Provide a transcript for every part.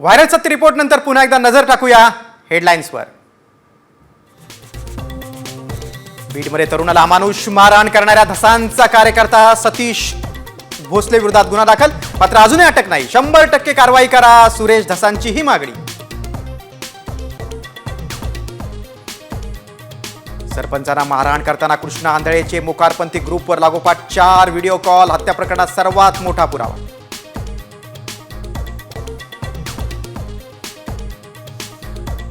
Viral सत्य report नंतर पुन्हा एकदा नजर टाकूया हेडलाईन्सवर बीडमध्ये तरुणाला अमानुष मारहाण करणाऱ्या धसांचा कार्यकर्ता सतीश भोसले विरोधात गुन्हा दाखल. मात्र अजूनही अटक नाही. शंभर टक्के कारवाई करा सुरेश धसांची ही मागणी. सरपंचांना मारहाण करताना कृष्णा आंधळेचे मोकारपंथी ग्रुपवर लागोपाठ चार व्हिडिओ कॉल. हत्या प्रकरणात सर्वात मोठा पुरावा.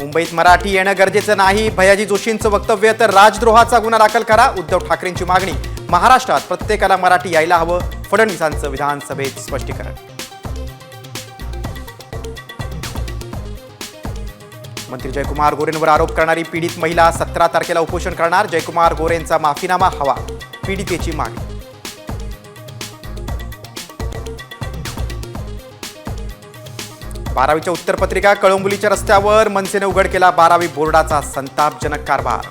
मुंबईत मराठी येणं गरजेचं नाही. भयाजी जोशींचं वक्तव्य तर राजद्रोहाचा गुन्हा दाखल करा. उद्धव ठाकरेंची मागणी. महाराष्ट्रात प्रत्येकाला मराठी यायला हवं. फडणवीसांचं विधानसभेत स्पष्टीकरण. मंत्री जयकुमार गोरेंवर आरोप करणारी पीडित महिला सतरा तारखेला उपोषण करणार. जयकुमार गोरेंचा माफीनामा हवा. पीडितेची मागणी. बारावीच्या उत्तरपत्रिका कळंबुलीच्या रस्त्यावर मनसेने उघड केला बारावी बोर्डाचा संतापजनक कारभार.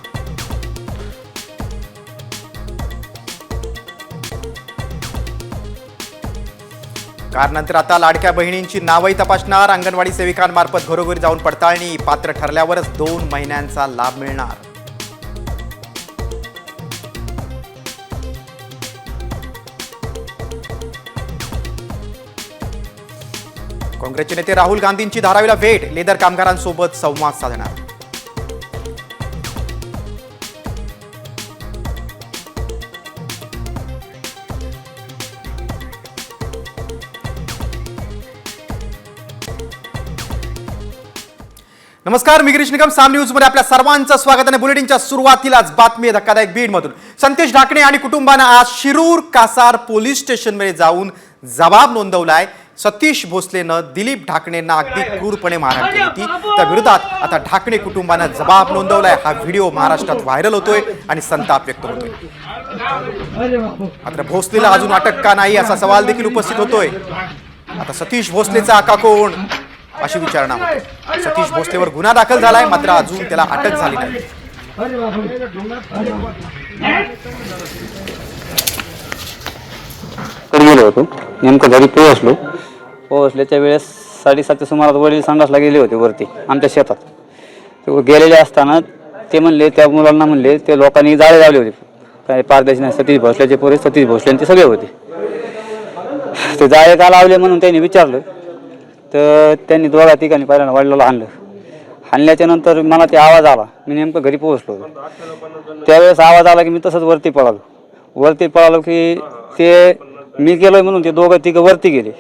कारनंतर आता लाडक्या बहिणींची नावही तपासणार. अंगणवाडी सेविकांमार्फत घरोघरी जाऊन पडताळणी. पात्र ठरल्यावरच दोन महिन्यांचा लाभ मिळणार. काँग्रेसचे नेते राहुल गांधींची धारावीला भेट लेदर कामगारांसोबत संवाद साधणार. नमस्कार मी गिरीश निगम साम न्यूजमध्ये आपल्या सर्वांचं स्वागत आणि बुलेटिनच्या सुरुवातीलाच बातमी आहे धक्कादायक बीडमधून. संतेश ढाकणे आणि कुटुंबानं आज शिरूर कासार पोलीस स्टेशनमध्ये जाऊन जबाब नोंदवलाय. सतीश भोसलेनं दिलीप ढाकणेंना अगदी क्रूरपणे मारहाण केली होती. त्या विरोधात आता ढाकणे कुटुंबानं जबाब नोंदवलाय. हा व्हिडिओ महाराष्ट्रात व्हायरल होतोय आणि संताप व्यक्त होतोय. मात्र भोसलेला अजून अटक का नाही असा सवाल देखील उपस्थित होतोय. आता सतीश भोसलेचा आका कोण? अशी विचारणा होते. सतीश भोसलेवर गुन्हा दाखल झालाय मात्र अजून त्याला अटक झाली नाही. गेलो होतो. नेमकं घरी पोहोचलो पोहोचल्याच्या वेळेस साडेसातच्या सुमारात वडील संडासला गेले होते वरती आमच्या शेतात. ते गेलेले असताना ते म्हणले त्या मुलांना म्हणले ते लोकांनी जाळे लावले होते. काय सतीश भोसल्याचे पोरे सतीश भोसले ते सगळे होते. ते जाळे का लावले म्हणून त्यांनी विचारलं तर त्यांनी दोघा ठिकाणी पहिल्यांदा वडिलाला आणलं आणल्याच्या नंतर मला ते आवाज आला मी नेमकं घरी पोहोचलो होतो. त्यावेळेस आवाज आला की मी तसंच वरती पळालो. वरती पळालो की ते मी गेलोय म्हणून ते दोघं तिघं वरती गेले.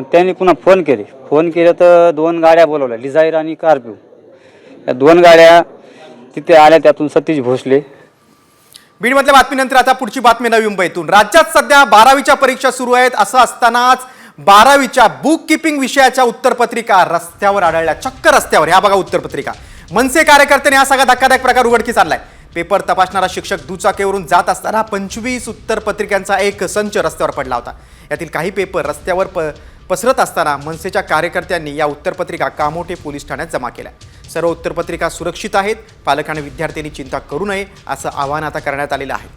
पण त्यांनी पुन्हा फोन केले. फोन केलं तर दोन गाड्या बोलवल्या डिझायर आणि कार्पिओ या दोन गाड्या तिथे आल्या त्यातून सतीश भोसले. बीडमधल्या बातमीनंतर आता पुढची बातमी नवी मुंबईतून. राज्यात सध्या बारावीच्या परीक्षा सुरू आहेत असं असतानाच बारावीच्या बुक किपिंग विषयाच्या उत्तरपत्रिका रस्त्यावर आढळल्या. चक्क रस्त्यावर ह्या बघा उत्तरपत्रिका. मनसे कार्यकर्त्यांनी हा सगळा धक्कादायक प्रकार उघडकीस आणलाय. पेपर तपासणारा शिक्षक दुचाकीवरून जात असताना पंचवीस उत्तरपत्रिकांचा एक संच रस्त्यावर पडला होता. यातील काही पेपर रस्त्यावर प पसरत असताना मनसेच्या कार्यकर्त्यांनी या उत्तरपत्रिका कामोठे पोलीस ठाण्यात जमा केल्या. सर्व उत्तरपत्रिका सुरक्षित आहेत पालक आणि विद्यार्थ्यांनी चिंता करू नये असं आवाहन आता करण्यात आलेलं आहे.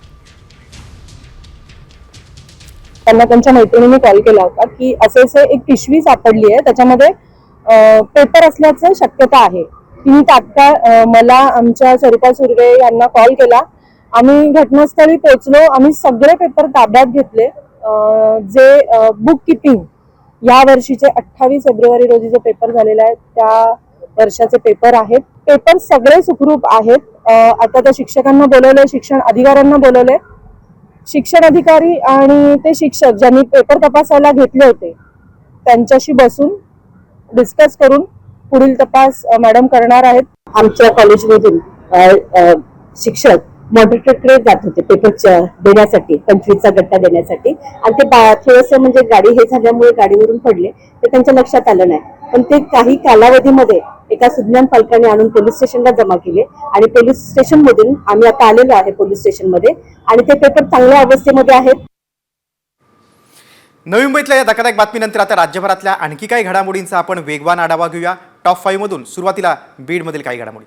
त्यांना त्यांच्या मैत्रिणीने कॉल केला होता की असे असे एक पिशवी सापडली आहे त्याच्यामध्ये पेपर असल्याचं शक्यता आहे. तिने तात्काळ मला आमच्या सरिता सुर्वे यांना कॉल केला. आम्ही घटनास्थळी पोहोचलो. आम्ही सगळे पेपर ताब्यात घेतले. जे बुक किपिंग या वर्षीचे अठ्ठावीस फेब्रुवारी रोजी जो पेपर झालेला आहे त्या वर्षाचे पेपर आहेत. पेपर सगळे सुखरूप आहेत. आता त्या शिक्षकांना बोलवलंय शिक्षण अधिकाऱ्यांना बोलवलंय. शिक्षण अधिकारी आणि ते शिक्षक ज्यांनी पेपर तपासायला घेतले होते त्यांच्याशी बसून डिस्कस करून पुढील तपास मॅडम करणार आहेत. आमच्या कॉलेजमधून शिक्षक मॉनिटरकडे जात होते पेपर देण्यासाठी पंचवीसचा गट्टा देण्यासाठी. आणि ते थोडंसं म्हणजे गाडी हे झाल्यामुळे गाडीवरून पडले ते त्यांच्या लक्षात आलं नाही. पण ते काही कालावधीमध्ये एका सुज्ञान पालकाने आणून पोलीस स्टेशनला जमा केले. आणि पोलीस स्टेशन मधून आम्ही आता आलेलो आहे पोलीस स्टेशनमध्ये आणि ते पेपर चांगल्या अवस्थेमध्ये आहेत. नवी मुंबईतल्या या धकादायक बातमीनंतर आता राज्यभरातल्या आणखी काही घडामोडींचा आपण वेगवान आढावा घेऊया. टॉप फाईव्ह मधून सुरुवातीला बीडमधील काही घडामोडी.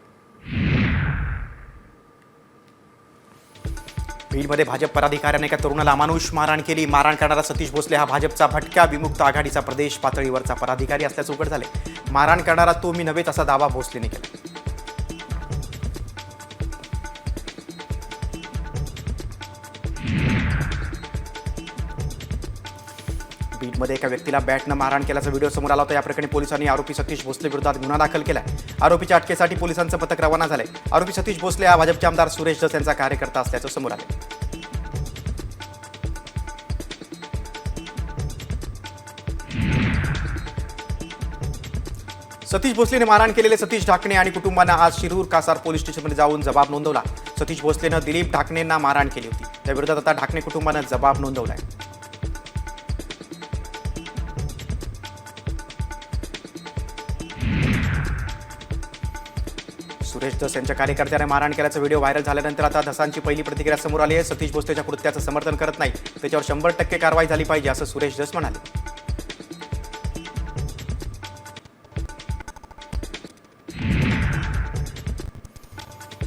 बीडमध्ये भाजप पदाधिकाऱ्याने एका तरुणाला अमानुष मारहाण केली. मारहाण करणारा सतीश भोसले हा भाजपचा भटक्या विमुक्त आघाडीचा प्रदेश पातळीवरचा पदाधिकारी असल्याचं उघड झाले मारहाण करणारा तो मी नव्हे तसा दावा भोसलेने केला. बीडमध्ये एका व्यक्तीला बॅटनं मारहाण केल्याचा व्हिडिओ समोर आला होता. या प्रकरणी पोलिसांनी आरोपी सतीश भोसले विरोधात गुन्हा दाखल केला. आरोपीच्या अटकेसाठी पोलिसांचं पथक रवाना झाले आरोपी सतीश भोसले हा भाजपचे आमदार सुरेश दस यांचा कार्यकर्ता असल्याचं समोर आलं. सतीश भोसलेने मारहाण केलेले सतीश ढाकणे आणि कुटुंबांना आज शिरूर कासार पोलीस स्टेशनमध्ये जाऊन जबाब नोंदवला. सतीश भोसलेनं दिलीप ढाकणेंना मारहाण केली होती. त्याविरोधात आता ढाकणे कुटुंबानं जबाब नोंदवलाय. सुरेश धस यांच्या कार्यकर्त्याने मारहाण केल्याचा व्हिडिओ व्हायरल झाल्यानंतर आता धसांची पहिली प्रतिक्रिया समोर आली आहे. सतीश भोसलेच्या कृत्याचं समर्थन करत नाही. त्याच्यावर शंभर टक्के कारवाई झाली पाहिजे असं सुरेश धस म्हणाले.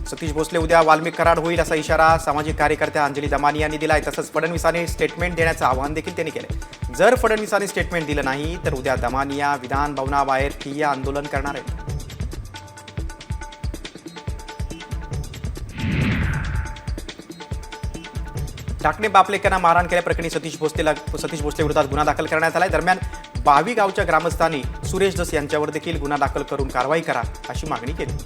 सतीश भोसले उद्या वाल्मिक कराड होईल असा इशारा सामाजिक कार्यकर्त्या अंजली दमानी यांनी दिलाय. तसंच फडणवीसांनी स्टेटमेंट देण्याचं आवाहन देखील त्यांनी केलं जर फडणवीसांनी स्टेटमेंट दिलं नाही तर उद्या दमानिया विधान भवनाबाहेर ठिय्या आंदोलन करणार आहेत. टाकणे बापलेकांना मारहाण केल्याप्रकरणी सतीश भोसलेला सतीश भोसले विरोधात गुन्हा दाखल करण्यात आलाय. दरम्यान बावी गावच्या ग्रामस्थांनी सुरेश दस यांच्यावर देखील गुन्हा दाखल करून कारवाई करा अशी मागणी केली.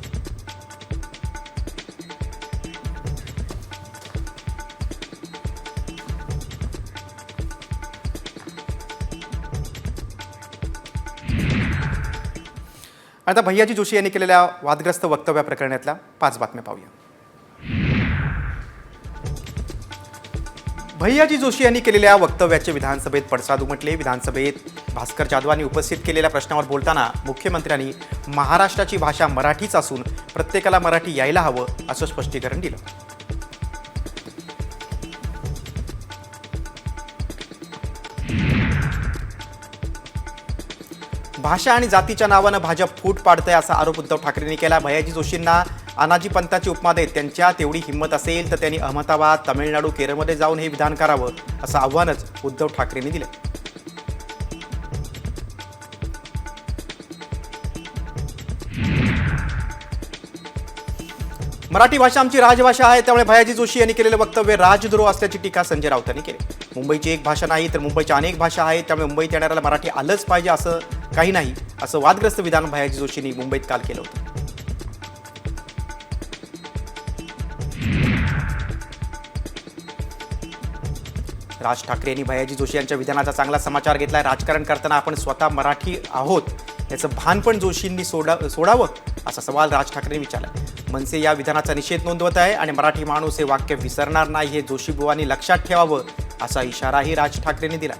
आता भैयाजी जोशी यांनी केलेल्या वादग्रस्त वक्तव्या प्रकरणातल्या पाच बातम्या पाहूया. भैयाजी जोशी यांनी केलेल्या वक्तव्याचे विधानसभेत पडसाद उमटले. विधानसभेत भास्कर जाधवांनी उपस्थित केलेल्या प्रश्नावर बोलताना मुख्यमंत्र्यांनी महाराष्ट्राची भाषा मराठीच असून प्रत्येकाला मराठी यायला हवं असं स्पष्टीकरण दिलं. भाषा आणि जातीच्या नावानं भाजप फूट पाडतंय असा आरोप उद्धव ठाकरेंनी केला. भयाजी जोशींना अनाजी पंताची उपमा देत त्यांच्या तेवढी हिंमत असेल तर त्यांनी अहमदाबाद तामिळनाडू केरळमध्ये जाऊन हे विधान करावं असं आव्हानच उद्धव ठाकरेंनी दिलं मराठी भाषा आमची राजभाषा आहे त्यामुळे भयाजी जोशी यांनी केलेलं वक्तव्य राजद्रोह असल्याची टीका संजय राऊतांनी केली. मुंबईची एक भाषा नाही तर मुंबईच्या अनेक भाषा आहेत त्यामुळे मुंबईत येणाऱ्याला मराठी आलंच पाहिजे असं काही नाही असं वादग्रस्त विधान भयाजी जोशींनी मुंबईत काल केलं होतं. राज ठाकरे यांनी भयाजी जोशी यांच्या विधानाचा चांगला समाचार घेतलाय राजकारण करताना आपण स्वतः मराठी आहोत. याचं भान पण जोशींनी सोडा सोडावं असा सवाल राज ठाकरे विचारला. मनसे या विधानाचा निषेध नोंदवत आहे आणि मराठी माणूस हे वाक्य विसरणार नाही हे जोशी बुवांनी लक्षात ठेवावं असा इशाराही राज ठाकरेंनी दिला.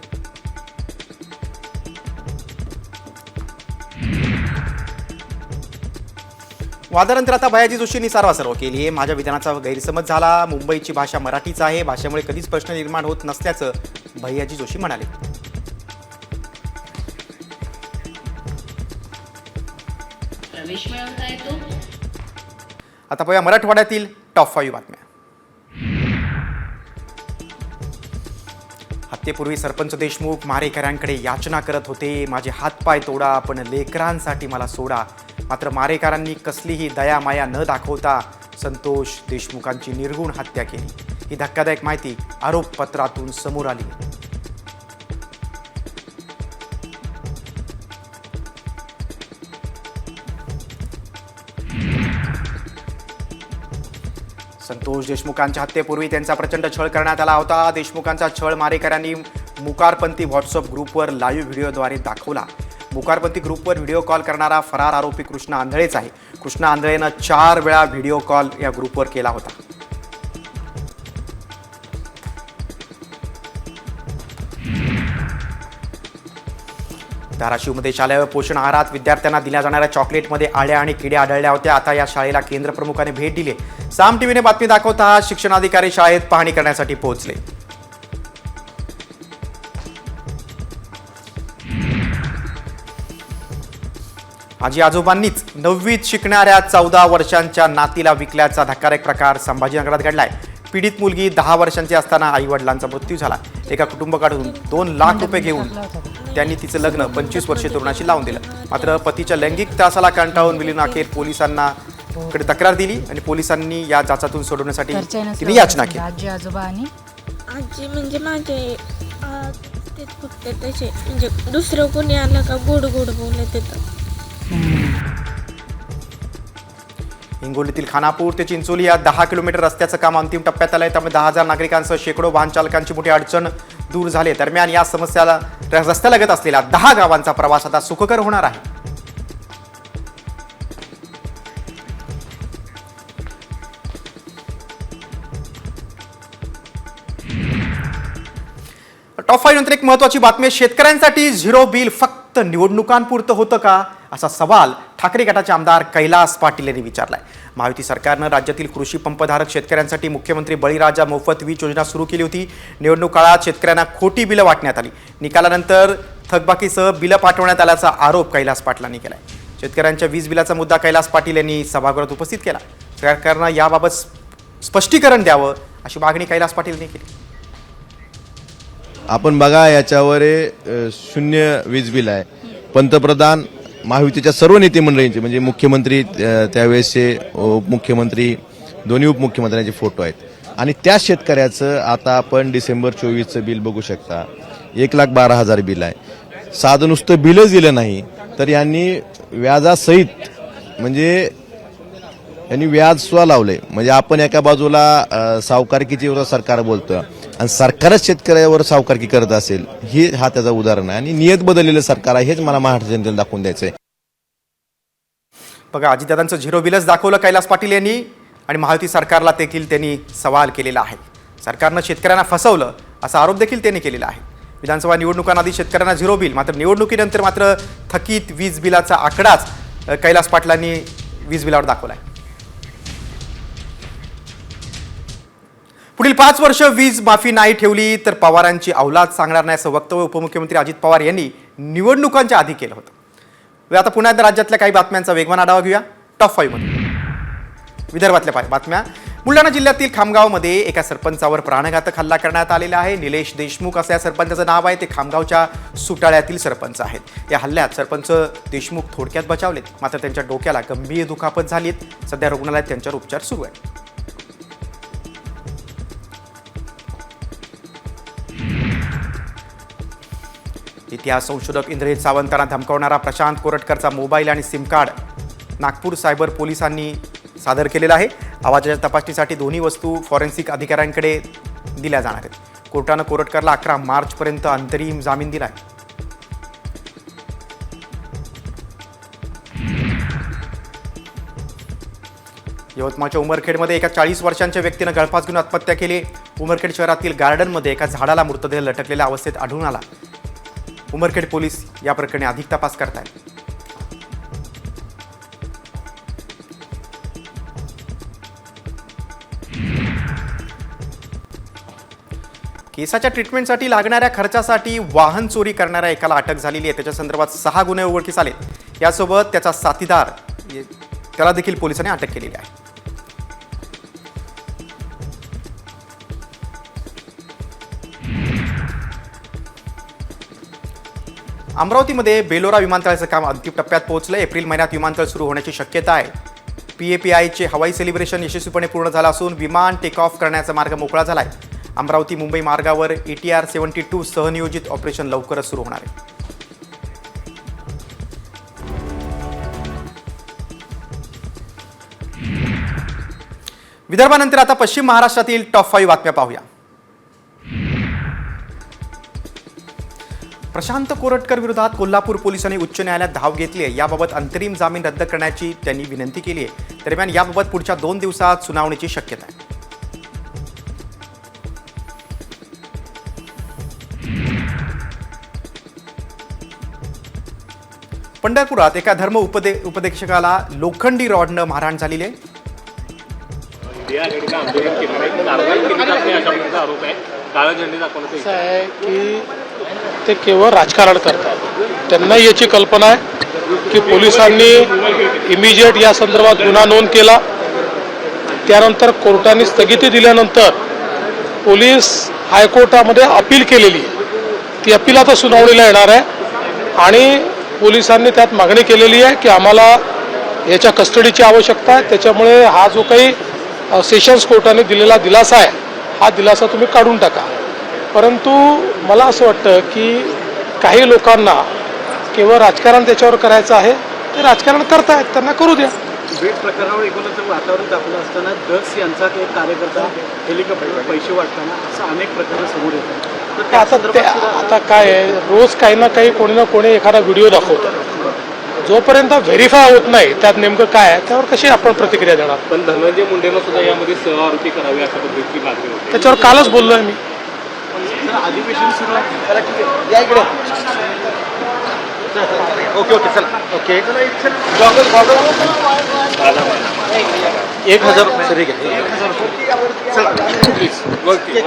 वादानंतर आता भयाजी जोशींनी सारवासारव केली आहे. माझ्या विधानाचा गैरसमज झाला. मुंबईची भाषा मराठीच आहे. भाषेमुळे कधीच प्रश्न निर्माण होत नसल्याचं भैयाजी जोशी म्हणाले. आता पाहूया मराठवाड्यातील टॉप फाईव्ह बातम्या. ते पूर्वी सरपंच देशमुख मारेकऱ्यांकडे याचना करत होते. माझे हातपाय तोडा पण लेकरांसाठी मला सोडा. मात्र मारेकरांनी कसलीही दया माया न दाखवता संतोष देशमुखांची निर्गुण हत्या केली. ही धक्कादायक माहिती आरोपपत्रातून समोर आली. संतोष देशमुखांच्या हत्येपूर्वी त्यांचा प्रचंड छळ करण्यात आला होता. देशमुखांचा छळ मारेकऱ्यांनी मुकारपंथी व्हॉट्सअप ग्रुपवर लाईव्ह व्हिडिओद्वारे दाखवला. मुकारपंथी ग्रुपवर व्हिडिओ कॉल करणारा फरार आरोपी कृष्णा आंधळेच आहे. कृष्णा आंधळेनं चार वेळा व्हिडिओ कॉल या ग्रुपवर केला होता. धाराशिवमध्ये शालेय पोषण आहारात विद्यार्थ्यांना दिल्या जाणाऱ्या चॉकलेटमध्ये आळ्या आणि किडे आढळल्या होत्या. आता या शाळेला केंद्र प्रमुखाने भेट दिली साम टीव्हीने बातमी दाखवता शिक्षणाधिकारी शाळेत पाहणी करण्यासाठी पोहोचले. आजी आजोबांनीच नववीत शिकणाऱ्या चौदा वर्षांच्या नातीला विकल्याचा धक्कादायक प्रकार संभाजीनगरात घडलाय. पीडित मुलगी दहा वर्षांची असताना आई वडिलांचा मृत्यू झाला. एका कुटुंबाकडून दोन लाख रुपये घेऊन त्यांनी तिचं लग्न पंचवीस वर्षीय तरुणाशी लावून दिलं. मात्र पतीच्या लैंगिक त्रासाला कंटाळून मिलीन अखेर पोलिसांना कडे तक्रार दिली आणि पोलिसांनी या जाचातून सोडवण्यासाठी तिने याचना केली. आजी आजोबा आणि आजी म्हणजे माझे ते फक्त तसे. म्हणजे दुसरं कोणी आलं का गोड गोड बोलत येतं. हिंगोलीतील खानापूर ते चिंचोली या दहा किलोमीटर रस्त्याचं काम अंतिम टप्प्यात आलं आहे त्यामुळे दहा हजार नागरिकांसह शेकडो वाहन चालकांची मोठी अडचण दूर झाली दरम्यान या समस्याला रस्त्यालगत असलेल्या दहा गावांचा प्रवास आता सुखकर होणार आहे. टॉप फाईव्ह नंतर एक महत्वाची बातमी आहे. शेतकऱ्यांसाठी झिरो बिल फक्त निवडणुकांपुरतं होतं का? असा सवाल ठाकरे गटाचे आमदार कैलास पाटील यांनी विचारलाय. महायुती सरकारनं राज्यातील कृषी पंपधारक शेतकऱ्यांसाठी मुख्यमंत्री बळीराजा मोफत वीज योजना सुरू केली होती. निवडणूक काळात शेतकऱ्यांना खोटी बिलं वाटण्यात आली. निकालानंतर थकबाकीसह बिलं पाठवण्यात आल्याचा आरोप कैलास पाटलांनी केलाय. शेतकऱ्यांच्या वीज बिलाचा मुद्दा कैलास पाटील यांनी सभागृहात उपस्थित केला. सरकारनं याबाबत स्पष्टीकरण द्यावं अशी मागणी कैलास पाटील यांनी केली. आपण बघा याच्यावर शून्य वीज बिल आहे. पंतप्रधान महायुतीच्या सर्व नेते मंडळींचे म्हणजे मुख्यमंत्री त्यावेळेसचे उपमुख्यमंत्री दोन्ही उपमुख्यमंत्र्यांचे फोटो आहेत. आणि त्या शेतकऱ्याचं आता आपण डिसेंबर चोवीसचं बिल बघू शकता. एक लाख बारा हजार बिल आहे. साधं नुसतं बिलच दिलं नाही तर यांनी व्याजासहित म्हणजे यांनी व्याज सुद्धा लावले. म्हणजे आपण एका बाजूला सावकारकीची सरकार बोलतं आणि सरकारच शेतकऱ्यावर सावकारकी करत असेल हे हा त्याचा उदाहरण आहे. आणि नियत बदललेलं सरकार आहे हेच मला महाराष्ट्र जनतेला दाखवून द्यायचं आहे बघा अजितदादांचं झिरो बिलच दाखवलं कैलास पाटील यांनी आणि महायुती सरकारला देखील त्यांनी सवाल केलेला आहे. सरकारनं शेतकऱ्यांना फसवलं असा आरोप देखील त्यांनी केलेला आहे. विधानसभा निवडणुकांआधी शेतकऱ्यांना झिरो बिल मात्र निवडणुकीनंतर मात्र थकीत वीज बिलाचा आकडाच कैलास पाटलांनी वीज बिलावर दाखवला आहे पुढील पाच वर्ष वीज माफी नाही ठेवली तर पवारांची अवलाद सांगणार नाही असं वक्तव्य उपमुख्यमंत्री अजित पवार यांनी निवडणुकांच्या आधी केलं होतं. आता पुन्हा एकदा राज्यातल्या काही बातम्यांचा वेगवान आढावा घेऊया. टॉप फाईव्हमध्ये विदर्भातल्या पाय बातम्या. बुलढाणा जिल्ह्यातील खामगावमध्ये एका सरपंचावर प्राणघातक हल्ला करण्यात आलेला आहे. निलेश देशमुख असं या सरपंचाचं नाव आहे. ते खामगावच्या सुटाळ्यातील सरपंच आहेत. या हल्ल्यात सरपंच देशमुख थोडक्यात बचावलेत. मात्र त्यांच्या डोक्याला गंभीर दुखापत झालीत. सध्या रुग्णालयात त्यांच्यावर उपचार सुरू आहेत. इतिहास संशोधक इंद्रजित सावंतांना धमकावणारा प्रशांत कोरटकरचा मोबाईल आणि सिम कार्ड. नागपूर सायबर पोलिसांनी सादर केलेला आहे. आवाजाच्या तपासणीसाठी दोन्ही वस्तू फॉरेन्सिक अधिकाऱ्यांकडे दिल्या जाणार आहेत. कोर्टानं कोरटकरला अकरा मार्चपर्यंत अंतरिम जामीन दिला आहे यवतमाळच्या उमरखेडमध्ये एका चाळीस वर्षांच्या व्यक्तीनं गळफास घेऊन आत्महत्या केली. उमरखेड शहरातील गार्डनमध्ये एका झाडाला मृतदेह लटकलेल्या अवस्थेत आढळून आला. उमरखेड पोलीस या प्रकरणी अधिक तपास करतायत. केसाच्या ट्रीटमेंटसाठी लागणाऱ्या खर्चासाठी वाहन चोरी करणाऱ्या एकाला अटक झालेली आहे. त्याच्या संदर्भात सहा गुन्हे उघडकीस आले यासोबत त्याचा साथीदार त्याला देखील पोलिसांनी अटक केलेली आहे. अमरावतीमध्ये बेलोरा विमानतळाचं काम अंतिम टप्प्यात पोहोचलं एप्रिल महिन्यात विमानतळ सुरू होण्याची शक्यता आहे. पी ए पी आयचे हवाई सेलिब्रेशन यशस्वीपणे पूर्ण झालं असून विमान टेक ऑफ करण्याचा मार्ग मोकळा झाला आहे अमरावती मुंबई मार्गावर A T R seventy two सहनियोजित operation लवकरच सुरू होणार आहे. विदर्भानंतर आता पश्चिम महाराष्ट्रातील टॉप फाईव्ह बातम्या पाहूया. प्रशांत कोरटकर विरोधात कोल्हापूर पोलिसांनी उच्च न्यायालयात धाव घेतली आहे. याबाबत अंतरिम जामीन रद्द करण्याची त्यांनी विनंती केली आहे. दरम्यान याबाबत पुढच्या दोन दिवसात सुनावणीची शक्यता आहे. पंढरपुरात एका धर्म उपदे उपदेशकाला लोखंडी रॉडनं मारहाण झालेली आहे. आंदोलन केलं की ते केवळ राजकारण करतात. त्यांना याची कल्पना आहे की पोलिसांनी इमिजिएट या संदर्भात गुन्हा नोंद केला. त्यानंतर कोर्टाने स्थगिती दिल्यानंतर पोलीस हायकोर्टामध्ये अपील केलेली आहे. ती अपील आता सुनावणीला येणार आहे आणि पोलिसांनी त्यात मागणी केलेली आहे की आम्हाला याच्या कस्टडीची आवश्यकता आहे. त्याच्यामुळे हा जो काही सेशन्स कोर्टाने दिलेला दिलासा आहे हा दिलासा तुम्ही काढून टाका. परंतु मला असं वाटतं की काही लोकांना केवळ राजकारण त्याच्यावर करायचं आहे ते राजकारण करतायत त्यांना करू द्या. बीड प्रकरणावर एकूणच वातावरण तापलं असताना दस यांचा एक कार्यकर्ता हेलिकॉप्टर पैसे वाटताना असं अनेक प्रकरण समोर येतात. तर त्या आता आता काय आहे? रोज काही ना काही कोणी ना कोणी एखादा व्हिडिओ दाखवतं. जोपर्यंत व्हेरीफाय होत नाही त्यात नेमकं काय आहे त्यावर कशी आपण प्रतिक्रिया देणार? पण धनंजय मुंडेनं सुद्धा यामध्ये सहआरोपी करावे अशा पद्धतीची मागणी त्याच्यावर कालच बोललोय मी. अधिवेशन सुरू आहे. या इकडे. ओके ओके चला. ओके. एक हजार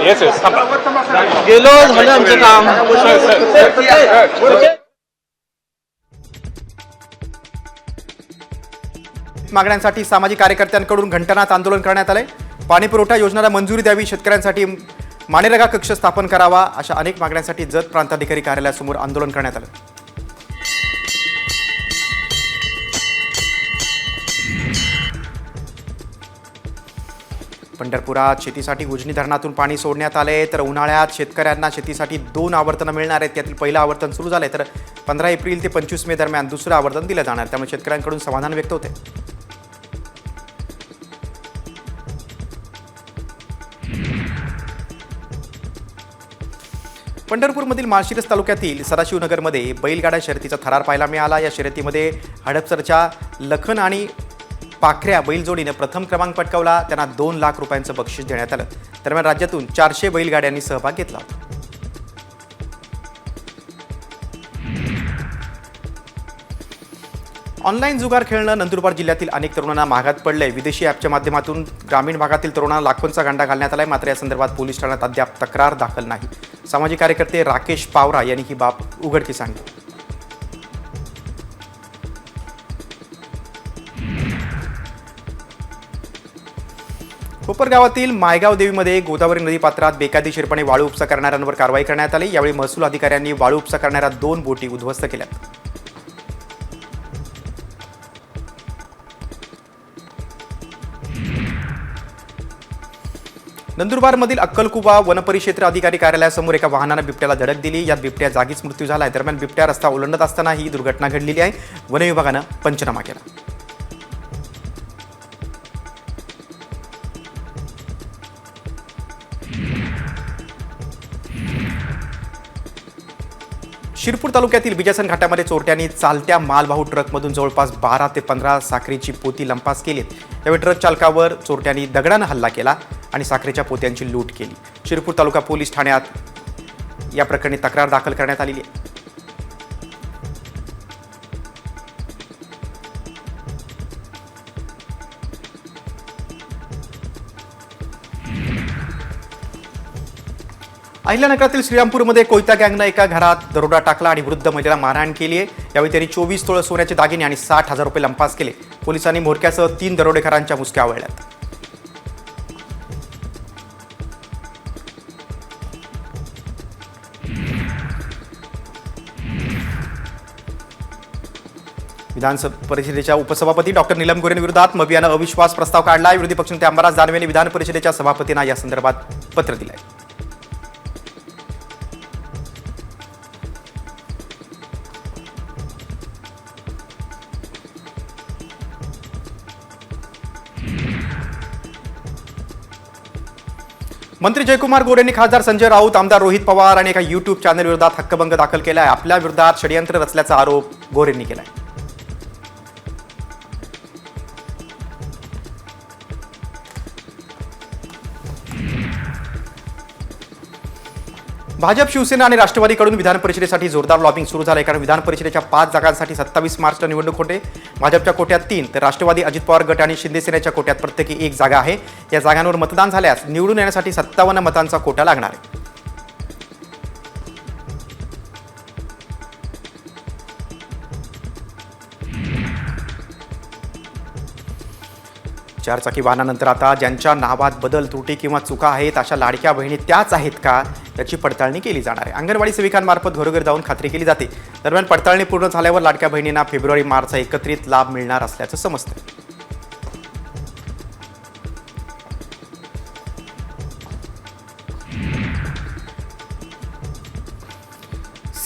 येस येस गेलो झालं आमचं काम. मागण्यांसाठी सामाजिक कार्यकर्त्यांकडून घंटनाथ आंदोलन करण्यात आलंय. पाणी पुरवठा योजनेला मंजुरी द्यावी शेतकऱ्यांसाठी मानेरगा कक्ष स्थापन करावा अशा अनेक मागण्यांसाठी जत प्रांताधिकारी कार्यालयासमोर आंदोलन करण्यात आलं. पंढरपुरात शेतीसाठी उजनी धरणातून पाणी सोडण्यात आले तर उन्हाळ्यात शेतकऱ्यांना शेतीसाठी दोन आवर्तनं मिळणार आहेत. त्यातील पहिलं आवर्तन सुरू झालंय तर पंधरा एप्रिल ते पंचवीस मे दरम्यान दुसरं आवर्तन दिलं जाणार त्यामुळे शेतकऱ्यांकडून समाधान व्यक्त होते पंढरपूरमधील माळशिरस तालुक्यातील सदाशिवनगरमध्ये बैलगाडा शर्यतीचा थरार पाहायला मिळाला. या शर्यतीमध्ये हडपसरच्या लखन आणि पाखऱ्या बैलजोडीनं प्रथम क्रमांक पटकावला. त्यांना दोन लाख रुपयांचं बक्षीस देण्यात आलं. दरम्यान राज्यातून चारशे बैलगाड्यांनी सहभाग घेतला होता. ऑनलाईन जुगार खेळणं नंदुरबार जिल्ह्यातील अनेक तरुणांना महागात पडलंय. विदेशी ॲपच्या माध्यमातून ग्रामीण भागातील तरुणांना लाखोंचा गांडा घालण्यात आलाय. मात्र या संदर्भात पोलीस ठाण्यात अद्याप तक्रार दाखल नाही. सामाजिक कार्यकर्ते राकेश पावरा यांनी ही बाब उघडकीस आणली. कोपरगावातील मायगाव देवीमध्ये गोदावरी नदीपात्रात बेकायदेशीरपणे वाळू उपसा करणाऱ्यांवर कारवाई करण्यात आली. यावेळी महसूल अधिकाऱ्यांनी वाळू उपसा करणाऱ्या दोन बोटी उद्ध्वस्त केल्या नंदुरबारमधील अक्कलकुबा वनपरिक्षेत्र अधिकारी कार्यालयासमोर एका वाहनानं बिबट्याला धडक दिली. यात बिबट्या जागीच मृत्यू झाला आहे दरम्यान बिबट्या रस्ता ओलांडत असताना ही दुर्घटना घडलेली आहे. वन विभागानं पंचनामा केला. शिरपूर तालुक्यातील बिजासन घाटामध्ये चोरट्यांनी चालत्या मालवाहू ट्रकमधून जवळपास बारा ते पंधरा साखरेची पोती लंपास केलीत. यावेळी ट्रक चालकावर चोरट्यांनी दगडानं हल्ला केला. आणि साखरेच्या पोत्यांची लूट केली. शिरपूर तालुका पोलीस ठाण्यात या प्रकरणी तक्रार दाखल करण्यात आलेली आहे. अहिल्यानगरातील श्रीरामपूरमध्ये कोयता गँगनं एका घरात दरोडा टाकला आणि वृद्ध महिलेला मारहाण केली आहे. यावेळी त्यांनी चोवीस तोळ सोन्याचे दागिने आणि साठ हजार रुपये लंपास केले. पोलिसांनी म्होरक्यासह तीन दरोडेखोरांच्या मुसक्या आवळल्यात विधानसभा परिषदेच्या उपसभापती डॉक्टर नीलम गोरेंविरोधात मबियानं अविश्वास प्रस्ताव काढला. विरोधी पक्षनेते अंबादास दानवे यांनी विधान परिषदेच्या सभापतींना या संदर्भात पत्र दिलंय. मंत्री जयकुमार गोरे यांनी खासदार संजय राऊत आमदार रोहित पवार आणि एका युट्यूब चॅनल विरोधात हक्कभंग दाखल केला आहे आपल्या विरोधात षडयंत्र रचल्याचा आरोप गोरेंनी केलाय. भाजप शिवसेना आणि राष्ट्रवादीकडून विधान परिषदेसाठी जोरदार लॉबिंग सुरू झालं. कारण विधान परिषदेच्या पाच जागांसाठी सत्तावीस मार्चला निवडणूक होते. भाजपच्या कोट्यात तीन तर राष्ट्रवादी अजित पवार गट आणि शिंदेसेनेच्या कोट्यात प्रत्येकी एक जागा आहे. या जागांवर मतदान झाल्यास निवडून येण्यासाठी सत्तावन्न मतांचा कोटा लागणार आहे. चारचाकी वाहनानंतर आता ज्यांच्या नावात बदल त्रुटी किंवा चुका आहेत अशा लाडक्या बहिणी त्याच आहेत का? याची पडताळणी केली जाणार आहे. अंगणवाडी सेविकांमार्फत घरोघर जाऊन खात्री केली जाते. दरम्यान पडताळणी पूर्ण झाल्यावर लाडक्या बहिणींना फेब्रुवारी मार्चचा एकत्रित लाभ मिळणार असल्याचं समजतं.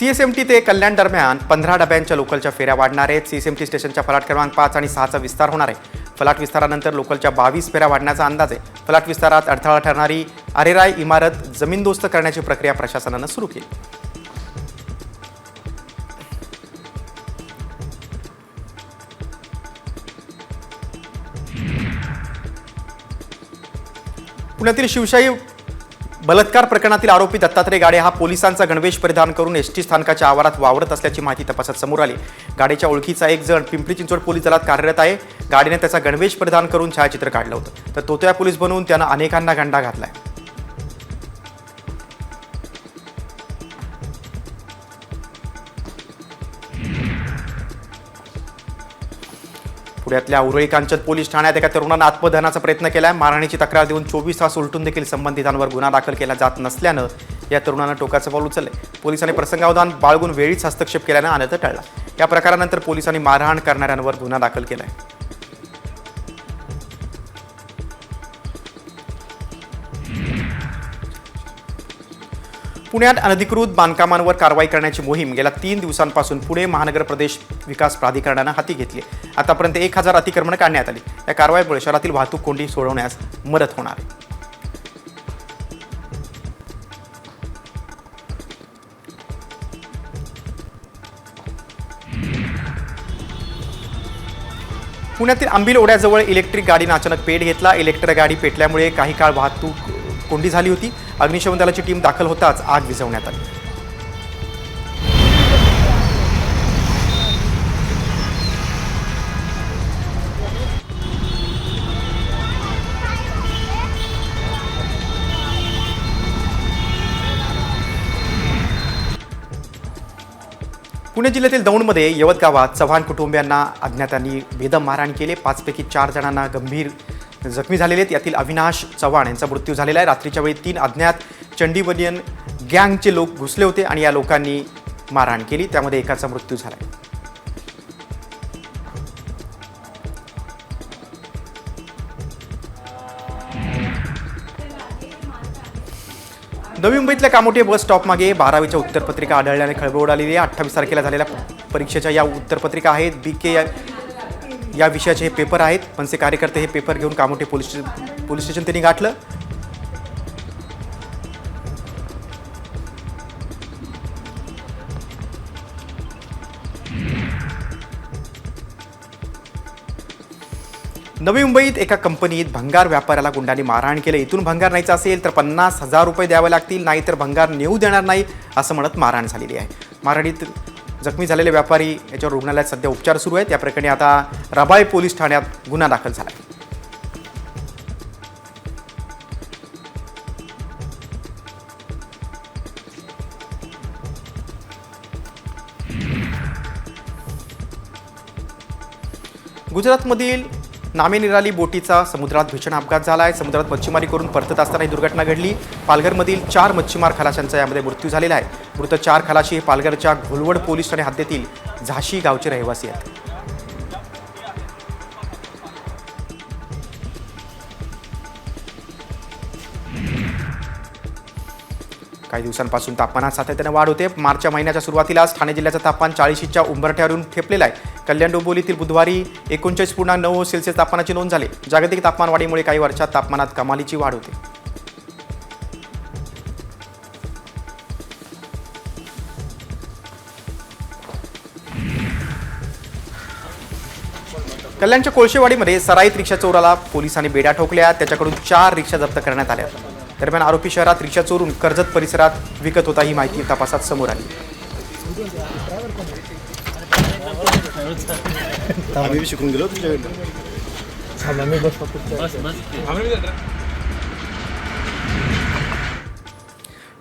सीएसएमटी ते कल्याण दरम्यान पंधरा डब्यांच्या लोकलच्या फेऱ्या वाढणार आहेत. सीएसएमटी स्टेशनच्या फलाट क्रमांक पाच आणि सहाचा विस्तार होणार आहे. फलाट विस्तारानंतर लोकलच्या बावीस फेऱ्या वाढण्याचा अंदाज आहे. फलाट विस्तारात अडथळा ठरणारी अरेराय इमारत जमीनदोस्त करण्याची प्रक्रिया प्रशासनानं सुरू केली. पुण्यातील शिवशाही बलात्कार प्रकरणातील आरोपी दत्तात्रय गाडे हा पोलिसांचा गणवेश परिधान करून एस टी स्थानकाच्या आवारात वावरत असल्याची माहिती तपासात समोर आली. गाडीच्या ओळखीचा एक जण पिंपरी चिंचवड पोलीस दलात कार्यरत आहे. गाडीने त्याचा गणवेश परिधान करून छायाचित्र काढलं होतं. तर तोत्या पोलीस बनवून त्यानं अनेकांना गंडा घातलाय. पुण्यातल्या उरळी कांचन पोलीस ठाण्यात एका तरुणानं आत्मदहनाचा प्रयत्न केलाय. मारहाणीची तक्रार देऊन चोवीस तास उलटून देखील संबंधितांवर गुन्हा दाखल केला जात नसल्यानं या तरुणानं टोकाचं पाऊल उचललंय. पोलिसांनी प्रसंगावधान बाळगून वेळीच हस्तक्षेप केल्यानं आनंद टळला. या प्रकारानंतर पोलिसांनी मारहाण करणाऱ्यांवर गुन्हा दाखल केला आहे पुण्यात अनधिकृत बांधकामांवर कारवाई करण्याची मोहीम गेल्या तीन दिवसांपासून पुणे महानगर प्रदेश विकास प्राधिकरणानं हाती घेतली आहे. आतापर्यंत एक हजार अतिक्रमणं काढण्यात आली. या कारवाईमुळे शहरातील वाहतूक कोंडी सोडवण्यास मदत होणार आहे. पुण्यातील आंबील ओढ्याजवळ इलेक्ट्रिक गाडीनं अचानक पेट घेतला. इलेक्ट्रिक गाडी पेटल्यामुळे काही काळ वाहतूक कोंडी झाली होती. अग्निशमन दलाची टीम दाखल होताच आग विझवण्यात आली. पुणे जिल्ह्यातील दौंडमध्ये यवत गावात चव्हाण कुटुंबियांना अज्ञातांनी बेदम मारहाण केले. पाचपैकी चार जणांना गंभीर जखमी झालेले आहेत. यातील अविनाश चव्हाण यांचा मृत्यू झालेला आहे. रात्रीच्या वेळी तीन अज्ञात चंडीबनियन गँगचे लोक घुसले होते आणि या लोकांनी मारहाण केली. त्यामध्ये एकाचा मृत्यू झाला आहे नवी मुंबईतल्या कामोठे बस स्टॉपमागे बारावीच्या उत्तरपत्रिका आढळल्याने खळबळ उडालेली आहे. अठ्ठावीस तारखेला झालेल्या परीक्षेच्या या उत्तरपत्रिका आहेत. बी के या विषयाचे हे पेपर आहेत मनसे कार्यकर्ते हे पेपर घेऊन कामोठे पोलीस स्टे- पोलीस स्टेशन त्यांनी गाठलं. नवी मुंबईत एका कंपनीत भंगार व्यापाऱ्याला गुंडांनी मारहाण केलं. इथून भंगार न्यायचा असेल तर पन्नास हजार रुपये द्यावे लागतील नाहीतर भंगार नेऊ देणार नाही असं म्हणत मारहाण झालेली आहे. मारहाणीत जखमी झालेले व्यापारी याच्यावर रुग्णालयात सध्या उपचार सुरू आहेत. या प्रकरणी आता रबाळे पोलीस ठाण्यात गुन्हा दाखल झाला आहे. गुजरातमधील नामे निराली बोटीचा समुद्रात भीषण अपघात झाला आहे. समुद्रात मच्छीमारी करून परतत असताना ही दुर्घटना घडली. पालघरमधील चार मच्छीमार खलाशांचा यामध्ये मृत्यू झालेला आहे. मृत चार खलाशी हे पालघरच्या घोलवड पोलीस ठाणे हद्दीतील झाशी गावचे रहिवासी आहेत. काही दिवसांपासून तापमानात सातत्याने वाढ होते. मार्चच्या महिन्याच्या सुरुवातीलाच ठाणे जिल्ह्याचं तापमान चाळीशीच्या उंबरठ्यावरून ठेपलेलं आहे. कल्याण डोंबोलीतील बुधवारी एकोणचाळीस पूर्णांक नऊ सेल्सिअस तापमानाची नोंद झाली. जागतिक तापमान वाढीमुळे काही वर्षात तापमानात कमालीची वाढ होते. कल्याणच्या कोळशेवाडीमध्ये सराईत रिक्षा चोराला पोलिसांनी बेड्या ठोकल्या. त्याच्याकडून चार रिक्षा जप्त करण्यात आल्या. दरम्यान आरोपी शहरात रिक्षा चोरून कर्जत परिसरात विकत होता ही माहिती तपासात समोर आली.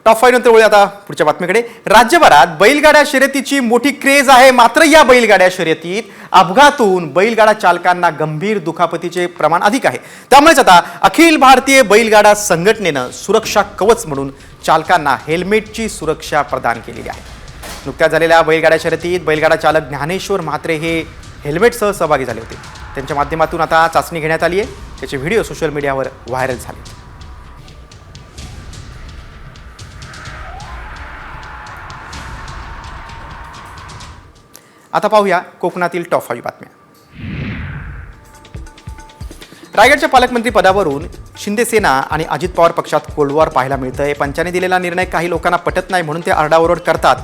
टॉप फाईव्ह नंतर वळूया आता पुढच्या बातमीकडे. राज्यभरात बैलगाड्या शर्यतीची मोठी क्रेज आहे. मात्र या बैलगाड्या शर्यतीत अपघातून बैलगाडा चालकांना गंभीर दुखापतीचे प्रमाण अधिक आहे. त्यामुळेच आता अखिल भारतीय बैलगाडा संघटनेनं सुरक्षा कवच म्हणून चालकांना हेल्मेटची सुरक्षा प्रदान केलेली आहे. नुकत्याच झालेल्या बैलगाड्या शर्यतीत बैलगाडा चालक ज्ञानेश्वर म्हात्रे हे हेल्मेटसह सहभागी झाले होते. त्यांच्या माध्यमातून आता चाचणी घेण्यात आली आहे. त्याचे व्हिडिओ सोशल मीडियावर व्हायरल झाले आता पाहूया कोकणातील टॉप फाईव्ह बातम्या. रायगडच्या पालकमंत्री पदावरून शिंदेसेना आणि अजित पवार पक्षात कोल्डवॉर पाहायला मिळतंय. पंचाने दिलेला निर्णय काही लोकांना पटत नाही म्हणून ते आरडाओरड करतात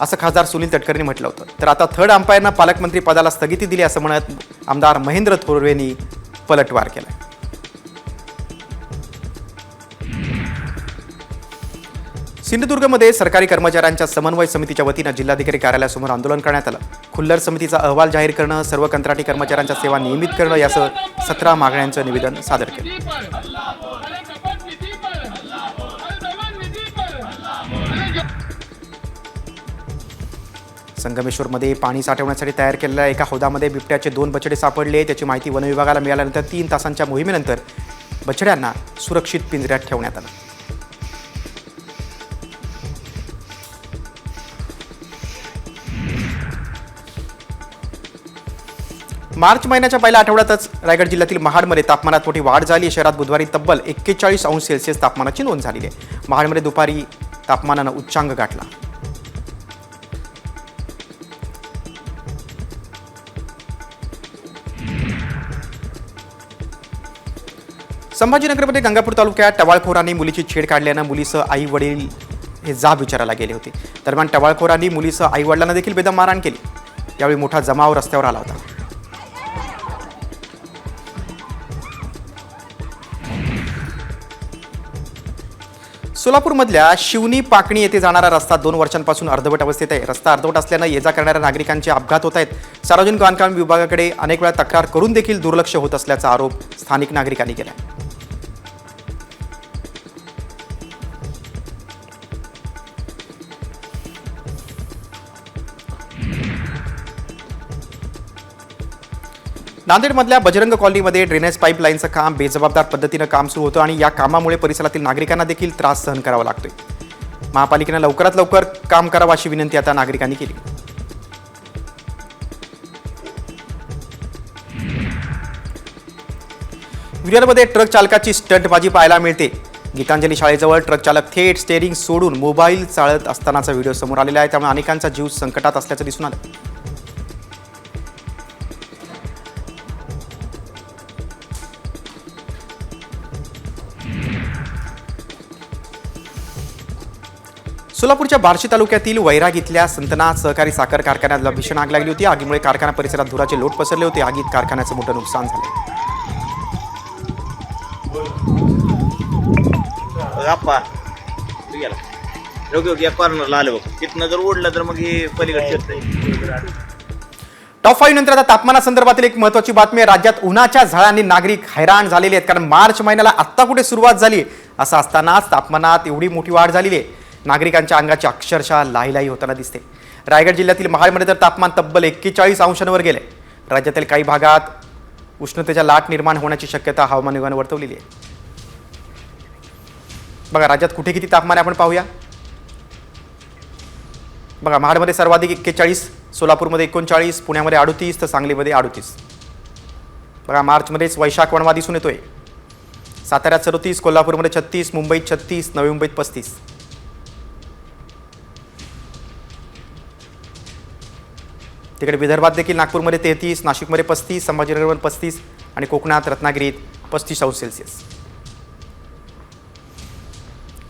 असं खासदार सुनील तटकरेंनी म्हटलं होतं. तर आता थर्ड अंपायरनं पालकमंत्री पदाला स्थगिती दिली असं म्हणत आमदार महेंद्र थोरवेंनी पलटवार आहे सिंधुदुर्गमध्ये सरकारी कर्मचाऱ्यांच्या समन्वय समितीच्या वतीनं जिल्हाधिकारी कार्यालयासमोर आंदोलन करण्यात आलं. खुल्लर समितीचा अहवाल जाहीर करणं सर्व कंत्राटी कर्मचाऱ्यांच्या सेवा नियमित करणं यासह सतरा मागण्यांचं निवेदन सादर केलं. संगमेश्वरमध्ये पाणी साठवण्यासाठी तयार केलेल्या एका हौदामध्ये बिबट्याचे दोन बछडे सापडले. त्याची माहिती वनविभागाला मिळाल्यानंतर तीन तासांच्या मोहिमेनंतर बछड्यांना सुरक्षित पिंजऱ्यात ठेवण्यात आलं. मार्च महिन्याच्या पहिल्या आठवड्यातच रायगड जिल्ह्यातील महाडमध्ये तापमानात मोठी वाढ झाली. शहरात बुधवारी तब्बल एक्केचाळीस अंश सेल्सिअस तापमानाची नोंद झालेली आहे. महाडमध्ये दुपारी तापमानानं उच्चांक गाठला. संभाजीनगरमध्ये गंगापूर तालुक्यात टवाळखोरांनी मुलीची छेड काढल्यानं मुलीसह आई वडील हे जाब विचारायला गेले होते. दरम्यान टवाळखोरांनी मुलीसह आई वडिलांना देखील बेदम मारहाण केली. यावेळी मोठा जमाव रस्त्यावर आला होता. सोलापूरमधल्या शिवनी पाकणी येथे जाणारा रस्ता दोन वर्षांपासून अर्धवट अवस्थेत आहे. रस्ता अर्धवट असल्यानं ये जा करणाऱ्या नागरिकांचे अपघात होत आहेत. सार्वजनिक बांधकाम विभागाकडे अनेक वेळा तक्रार करून देखील दुर्लक्ष होत असल्याचा आरोप स्थानिक नागरिकांनी केला नांदेडमधल्या बजरंग कॉलनीमध्ये ड्रेनेज पाईपलाईनचं काम बेजबाबदार पद्धतीनं काम सुरू होतं आणि या कामामुळे परिसरातील नागरिकांना देखील त्रास सहन करावा लागतोय. महापालिकेनं लवकरात लवकर काम करावं अशी विनंती आता नागरिकांनी केली. व्हिडिओमध्ये ट्रक चालकाची स्टंटबाजी पाहायला मिळते. गीतांजली शाळेजवळ ट्रक चालक थेट स्टेअरिंग सोडून मोबाईल चालत असतानाचा व्हिडिओ समोर आलेला आहे. त्यामुळे अनेकांचा जीव संकटात असल्याचं दिसून आलं. सोलापूरच्या बार्शी तालुक्यातील वैराग इथल्या संतनाथ सहकारी साखर कारखान्याला भीषण आग लागली होती. आगीमुळे कारखाना परिसरात धुराचे लोट पसरले होते. आगीत कारखान्याचं मोठं नुकसान झालं. कॉर्नरला आलं बघ. तिथनं जर ओढलं तर मग हे पलीकडे टॉप फाईव्ह नंतर आता तापमानासंदर्भातील एक महत्वाची बातमी आहे. राज्यात उन्हाच्या झळांनी नागरिक हैराण झालेले आहेत. कारण मार्च महिन्याला आत्ता कुठे सुरुवात झाली असं असतानाच तापमानात एवढी मोठी वाढ झालेली आहे. नागरिकांच्या अंगाची अक्षरशः लाहीलाही होताना दिसते. रायगड जिल्ह्यातील महाडमध्ये तर तापमान तब्बल एक्केचाळीस अंशांवर गेले राज्यातील काही भागात उष्णतेच्या लाट निर्माण होण्याची शक्यता हवामान विभागाने वर्तवलेली आहे. बघा राज्यात कुठे किती तापमान आहे आपण पाहूया? बघा महाडमध्ये सर्वाधिक एक्केचाळीस सोलापूरमध्ये एकोणचाळीस पुण्यामध्ये अडुतीस तर सांगलीमध्ये अडुतीस. बघा मार्चमध्येच वैशाख वणवा दिसून येतोय. साताऱ्यात सदोतीस कोल्हापूरमध्ये छत्तीस मुंबईत छत्तीस नवी मुंबईत पस्तीस. तिकडे विदर्भात देखील नागपूरमध्ये तेहतीस नाशिकमध्ये पस्तीस संभाजीनगरमध्ये पस्तीस आणि कोकणात रत्नागिरीत पस्तीस अंश सेल्सिअस.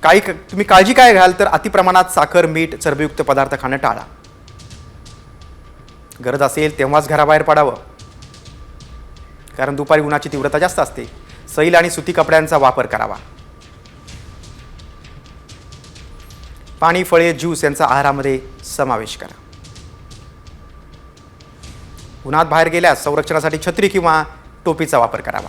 काही तुम्ही काळजी काय घ्याल तर अतिप्रमाणात साखर मीठ चरबीयुक्त पदार्थ खाणं टाळा. गरज असेल तेव्हाच घराबाहेर पडावं. कारण दुपारी उन्हाची तीव्रता जास्त असते. सैल आणि सुती कपड्यांचा वापर करावा. पाणी फळे ज्यूस यांचा आहारामध्ये समावेश करा. उन्हात बाहेर गेल्यास संरक्षणासाठी छत्री किंवा टोपीचा वापर करावा.